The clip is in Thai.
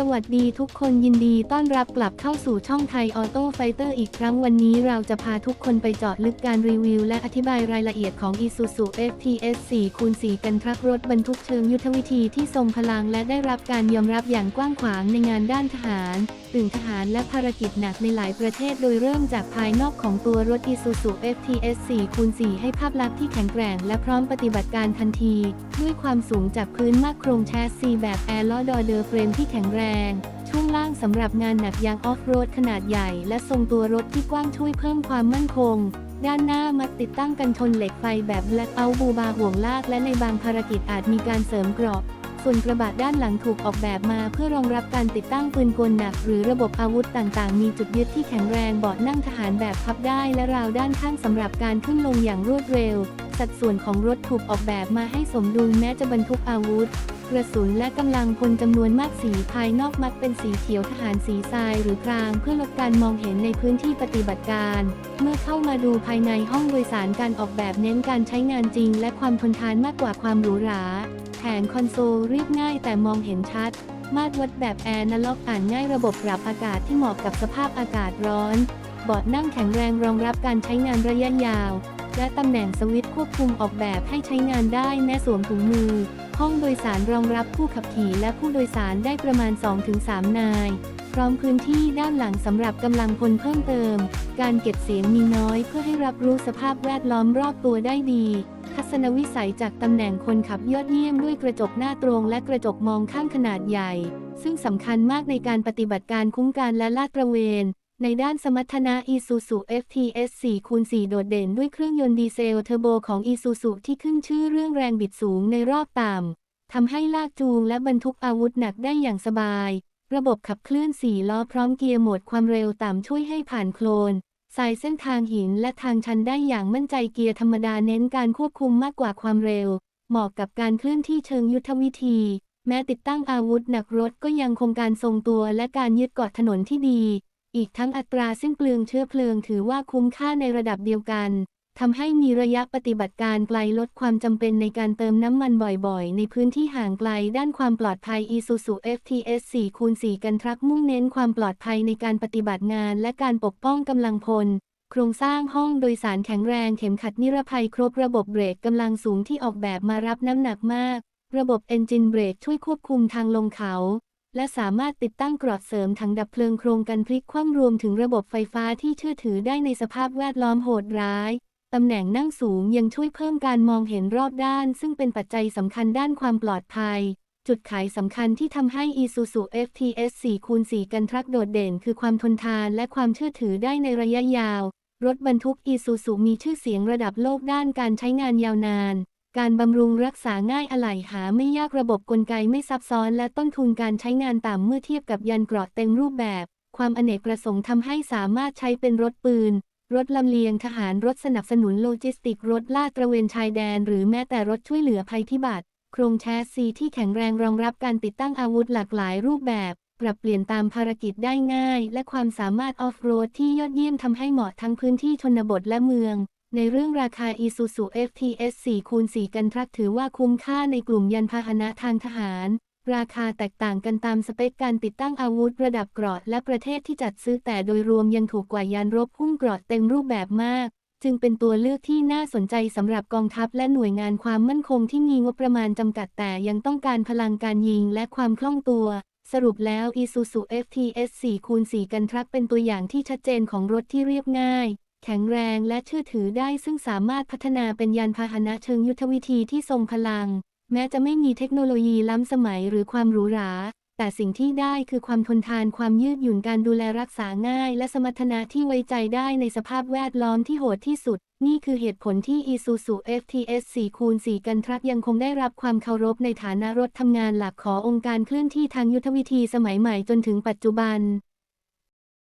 สวัสดีทุกคนยินดีต้อนรับกลับเข้าสู่ช่องไทยออโต้ไฟเตอร์อีกครั้งวันนี้เราจะพาทุกคนไปเจาะลึกการรีวิว และอธิบายรายละเอียดของ Isuzu FTS 4คูณ4กันทรัครถบรรทุกเชิงยุทธวิธีที่ทรงพลังและได้รับการยอมรับอย่างกว้างขวางในงานด้านทหารตื่นทหารและภารกิจหนักในหลายประเทศโดยเริ่มจากภายนอกของตัวรถ Isuzu FTS 4คูณ4ให้ภาพลักษณ์ที่แข็งแกร่งและพร้อมปฏิบัติการทันที ด้วยความสูงจากพื้นมากโครงแชสซีแบบแอร์ลอดอเดอร์เฟรมที่แข็งแรงช่วงล่างสำหรับงานหนักยางออฟโรดขนาดใหญ่ และทรงตัวรถที่กว้างช่วยเพิ่มความมั่นคง ด้านหน้ามัดติดตั้งกันชนเหล็กไฟแบบแบล็คเอาบูบาห่วงลากและในบางภารกิจอาจมีการเสริมกราะส่วนกระบะด้านหลังถูกออกแบบมาเพื่อรองรับการติดตั้งปืนกลหนัก หรือระบบอาวุธต่างๆ มีจุดยึดที่แข็งแรงเบาะนั่งทหารแบบพับได้และราวด้านข้างสำหรับการขึ้นลงอย่างรวดเร็ว สัดส่วนของรถถูกออกแบบมาให้สมดุลแม้จะบรรทุกอาวุธ กระสุนและกำลังพลจำนวนมากสีภายนอกมักเป็นสีเขียวทหารสีทรายหรือพรางเพื่อลดการมองเห็นในพื้นที่ปฏิบัติการ เมื่อเข้ามาดูภายในห้องโดยสารการออกแบบเน้นการใช้งานจริง และความทนทานมากกว่าความหรูหราแผงคอนโซลเรียบง่ายแต่มองเห็นชัดมาตรวัดแบบแอร์นาล็อกอ่านง่ายระบบปรับอากาศที่เหมาะกับสภาพอากาศร้อน เบาะนั่งแข็งแรงรองรับการใช้งานระยะยาว และตำแหน่งสวิตช์ควบคุมออกแบบให้ใช้งานได้แม้สวมถุงมือ ห้องโดยสารรองรับผู้ขับขี่และผู้โดยสารได้ประมาณ 2-3 นาย พร้อมพื้นที่ด้านหลังสำหรับกำลังพลเพิ่มเติม การเก็บเสียงมีน้อยเพื่อให้รับรู้สภาพแวดล้อมรอบตัวได้ดี ทัศนวิสัยจากตำแหน่งคนขับยอดเยี่ยมด้วยกระจกหน้าตรงและกระจกมองข้างขนาดใหญ่ ซึ่งสำคัญมากในการปฏิบัติการคุ้มกันและลาดตระเวน ในด้านสมรรถนะ Isuzu FTS 4 คูณ4โดดเด่นด้วยเครื่องยนต์ดีเซลเทอร์โบของ Isuzu ที่ขึ้นชื่อเรื่องแรงบิดสูงในรอบต่ำทำให้ลากจูงและบรรทุกอาวุธหนักได้อย่างสบาย ระบบขับเคลื่อน 4 ล้อพร้อมเกียร์โหมดความเร็วต่ำช่วยให้ผ่านโคลนสายเส้นทางหินและทางชันได้อย่างมั่นใจเกียร์ธรรมดาเน้นการควบคุมมากกว่าความเร็ว เหมาะกับการเคลื่อนที่เชิงยุทธวิธี แม้ติดตั้งอาวุธหนักรถก็ยังคงการทรงตัวและการยึดเกาะถนนที่ดี อีกทั้งอัตราสิ้นเปลืองเชื้อเพลิงถือว่าคุ้มค่าในระดับเดียวกันทำให้มีระยะปฏิบัติการไกลลดความจำเป็นในการเติมน้ำมันบ่อยๆ ในพื้นที่ห่างไกลด้านความปลอดภัย Isuzu FTS 4 คูณ4กันทรัคมุ่งเน้นความปลอดภัยในการปฏิบัติงานและการปกป้องกำลังพล โครงสร้างห้องโดยสารแข็งแรงเข็มขัดนิรภัยครบระบบเบรกกำลังสูงที่ออกแบบมารับน้ำหนักมาก ระบบเอนจินเบรกช่วยควบคุมทางลงเขา และสามารถติดตั้งกรอดเสริมถังดับเพลิงโครงกันพลิกคว่ำรวมถึงระบบไฟฟ้าที่เชื่อถือได้ในสภาพแวดล้อมโหดร้าย ตำแหน่งนั่งสูงยังช่วยเพิ่มการมองเห็นรอบด้าน ซึ่งเป็นปัจจัยสำคัญด้านความปลอดภัย จุดขายสำคัญที่ทำให้ Isuzu FTS 4คูณ4กันทรัคโดดเด่น คือความทนทานและความเชื่อถือได้ในระยะยาว รถบรรทุก Isuzu มีชื่อเสียงระดับโลกด้านการใช้งานยาวนาน การบำรุงรักษาง่ายอะไหล่หาไม่ยากระบบกลไกไม่ซับซ้อนและต้นทุนการใช้งานต่ำเมื่อเทียบกับยันเกราะเต็มรูปแบบ ความอเนกประสงค์ทำให้สามารถใช้เป็นรถปืน รถลำเลียงทหารรถสนับสนุนโลจิสติก รถลาดตระเวนชายแดน หรือแม้แต่รถช่วยเหลือภัยพิบัติ โครงแชสซีที่แข็งแรงรองรับการติดตั้งอาวุธหลากหลายรูปแบบ ปรับเปลี่ยนตามภารกิจได้ง่าย และความสามารถออฟโรดที่ยอดเยี่ยมทำให้เหมาะทั้งพื้นที่ชนบทและเมือง ในเรื่องราคา Isuzu FTS 4คูณ4กันทรัคถือว่าคุ้มค่าในกลุ่มยานพาหนะทางทหาร ราคาแตกต่างกันตามสเปคการติดตั้งอาวุธระดับเกราะและประเทศที่จัดซื้อแต่โดยรวมยังถูกกว่ายานรบพุ่งเกราะเต็มรูปแบบมาก จึงเป็นตัวเลือกที่น่าสนใจสำหรับกองทัพและหน่วยงานความมั่นคงที่มีงบประมาณจำกัดแต่ยังต้องการพลังการยิงและความคล่องตัวสรุปแล้ว Isuzu FTS 4คูณ4กันทรัคเป็นตัวอย่างที่ชัดเจนของรถที่เรียบง่าย แข็งแรงและเชื่อถือได้ซึ่งสามารถพัฒนาเป็นยานพาหนะเชิงยุทธวิธีที่ทรงพลัง แม้จะไม่มีเทคโนโลยีล้ำสมัยหรือความหรูหรา แต่สิ่งที่ได้คือความทนทานความยืดหยุ่นการดูแลรักษาง่าย และสมรรถนะที่ไว้ใจได้ในสภาพแวดล้อมที่โหดที่สุด นี่คือเหตุผลที่ Isuzu FTS 4คูณ4กันทรัคยังคงได้รับความเคารพในฐานะรถทำงานหลักขององค์การเคลื่อนที่ทางยุทธวิธีสมัยใหม่จนถึงปัจจุบัน